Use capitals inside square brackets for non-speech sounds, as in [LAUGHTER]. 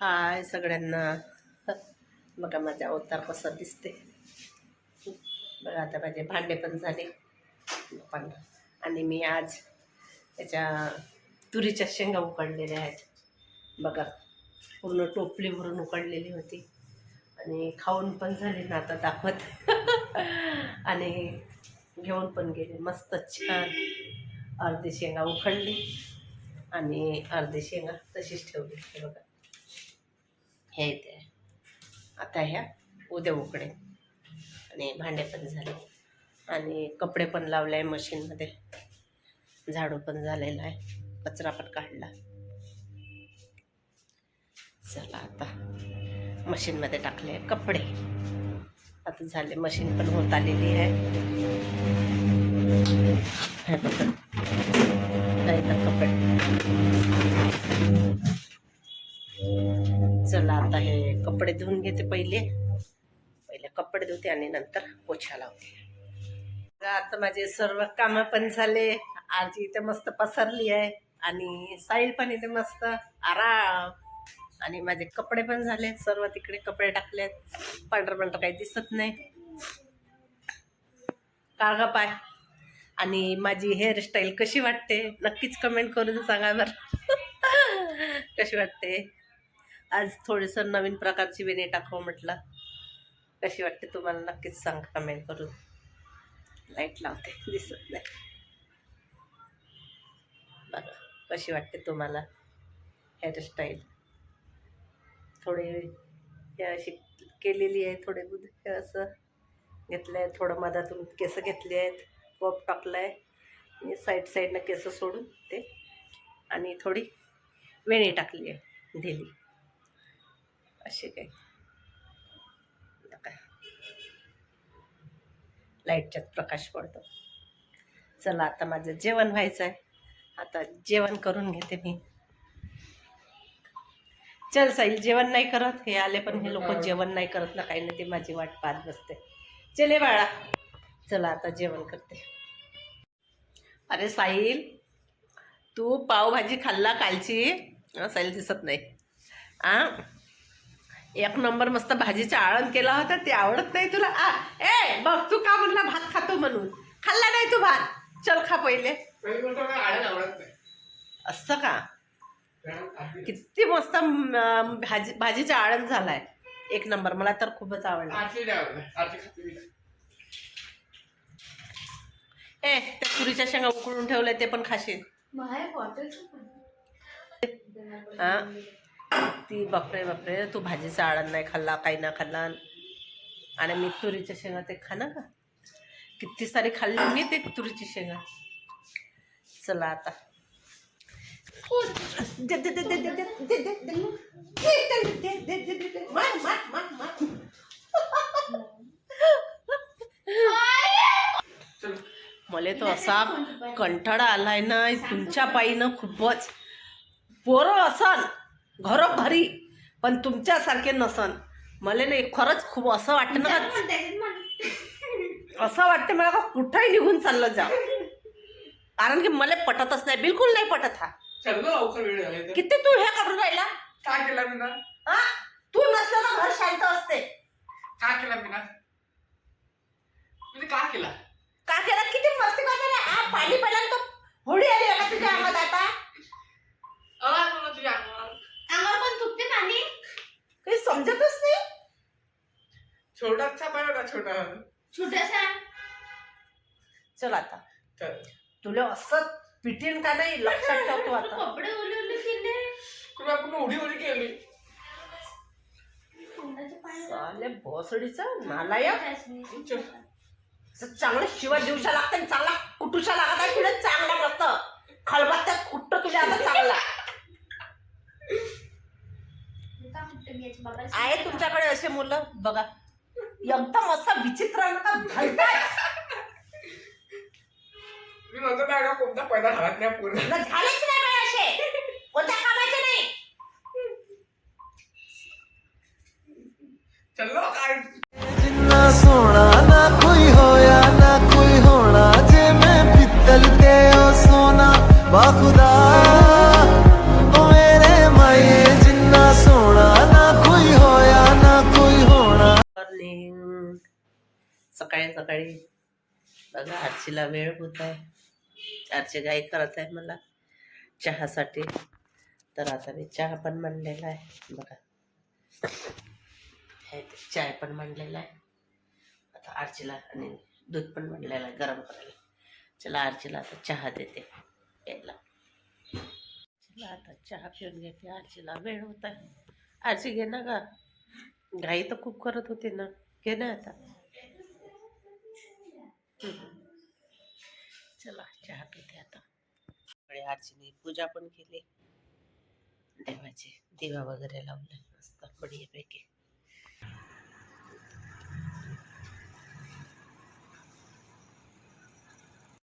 हाय सगळ्यांना. [LAUGHS] बघा माझा अवतार कसा दिसते बघा आता माझे भांडे पण झाले. पण आणि मी आज त्याच्या तुरीच्या शेंगा उकडलेल्या आहेत. बघा. पूर्ण टोपली भरून उकडलेली होती. आणि खाऊन पण झाली ना आता दाखवत. [LAUGHS] आणि घेऊन पण गेले. मस्त छान अर्धी शेंगा उकडली. आणि अर्धी शेंगा तशीच ठेवली. बघा. हे येते आता ह्या उद्या उकडे. आणि भांडे पण झाले. आणि कपडे पण लावले आहे मशीनमध्ये. झाडू पण झालेला आहे. कचरा पण काढला. चला आता मशीनमध्ये टाकले कपडे. आता झाले मशीन पण होत आलेली आहे. नाही तर कपडे. चला आता हे कपडे धुवून घेते पहिले. पहिले कपडे धुते आणि नंतर पोछा लावते. आता माझे सर्व कामं पण झाले. आजी इथे मस्त पसरली आहे आणि साईल पण इथे मस्त आराम. आणि माझे कपडे पण झाले. सर्व तिकडे कपडे टाकले पांढरं पांढरं काही दिसत नाही. काळगा पाय? आणि माझी हेअरस्टाईल कशी वाटते? नक्कीच कमेंट करून सांगा बरं. [LAUGHS] कशी वाटते? आज थोडंसं नवीन प्रकारची वेणी टाकावं म्हटलं. कशी वाटते तुम्हाला? नक्कीच सांगा कमेंट करून. लाइट लावते दिसत नाही. बघा कशी वाटते तुम्हाला? हेअरस्टाईल थोडे हे अशी केलेली आहे थोडे हे असं घेतलं आहे थोडं मधातून केस घेतले आहेत पप टाकलं आहे आणि साईड साईडनं केस सोडून ते आणि थोडी वेणी टाकली आहे दिली असे काही. लाईटच्यात प्रकाश पडतो. चला आता माझं जेवण व्हायचं आहे. आता जेवण करून घेते मी. चल साईल जेवण नाही करत. हे आले पण हे लोक जेवण नाही करत ना काही नाही ते माझी वाट पाहत बसते. चले बाळा. चला आता जेवण करते. अरे साईल तू पावभाजी खाल्ला कालची? साईल दिसत नाही. आ एक नंबर मस्त भाजीचं आळण केला होता ते आवडत नाही तुला? आ ए बघ तू का म्हणला भात खातो म्हणून? खाल्ला नाही तू भात? चल खा पहिले. असं का? किती मस्त भाजी भाजीचं आळण झालाय. एक नंबर मला तर खूपच आवडलं. ए त्या तुरीच्या शेंगा उकळून ठेवल्या ते पण खाशील. हा ती बापरे बापरे तू भाजीचा आळण नाही खाल्ला काही ना खाल्ला आणि मी तुरीच्या शेंगा ते खाणं का किती सारी खाल्ली मी ते तुरीची शेंगा चला आता मले तो असा कंटाळा आलाय ना तुमच्या पायीनं खूपच पोरं असन घरोघरी. पण तुमच्यासारखे नसन. मला नाही खरंच खूप असं वाटतं ना असं वाटतं मला का कुठंही निघून चाललं जा कारण की मला पटतच नाही. बिलकुल नाही पटत हा. किती तू हे करून राहिला? काय केला मी ना? हा? तू नसलं ना घर शांत असते. का केला मी ना? मी का केला का केला किती मस्ती करते ना हा पाणी पडला ना तो होडी आली का तुझ्या अंगात आता आवाज मला तुझ्या अंगावर. अंगावर पण तुटते पाणी काही समजतच नाही छोटासा होता छोटा? छोटासा? चल आता. चल. तुला असं पिटीन का नाही? लक्षात ठेवतो आता. कपडे ओले ओले केले तुला आपण उडी उडी केली? साले भोसडीचा नालायक. असं चांगलं शिवा दिवसा लागतं आणि चांगला कुटुशा लागत आहे तुला चांगला मस्त. खळबत्त्यात कुट्ट तुझ्या आता चांगला? आहे तुमच्याकडे असे मुलं? बघा. एकदम असा विचित्र आहे ना घालताय मी म्हणतो नाही का कोई होना जे मैं पित्तल ते सोना बाखुदा सकाळी सकाळी. बघा आरशीला वेळ होत आहे. आरशी गाई करत आहे मला चहासाठी. तर आता मी चहा पण मांडलेला आहे. बघा. हे ते चाय पण मांडलेला आहे. आता आरचीला आणि दूध पण मांडलेलं आहे गरम करायला. चला आरचीला आता चहा देते. प्यायला. चला आता चहा पिऊन घेते. आरचीला वेळ होत आहे. आरची घे ना का घाई तर खूप करत होती ना. घे ना आता. चला चहा पिते आता. सकाळी आरचीने पूजा पण केली. देवाची दिवा वगैरे लावला मस्त बढियापैकी.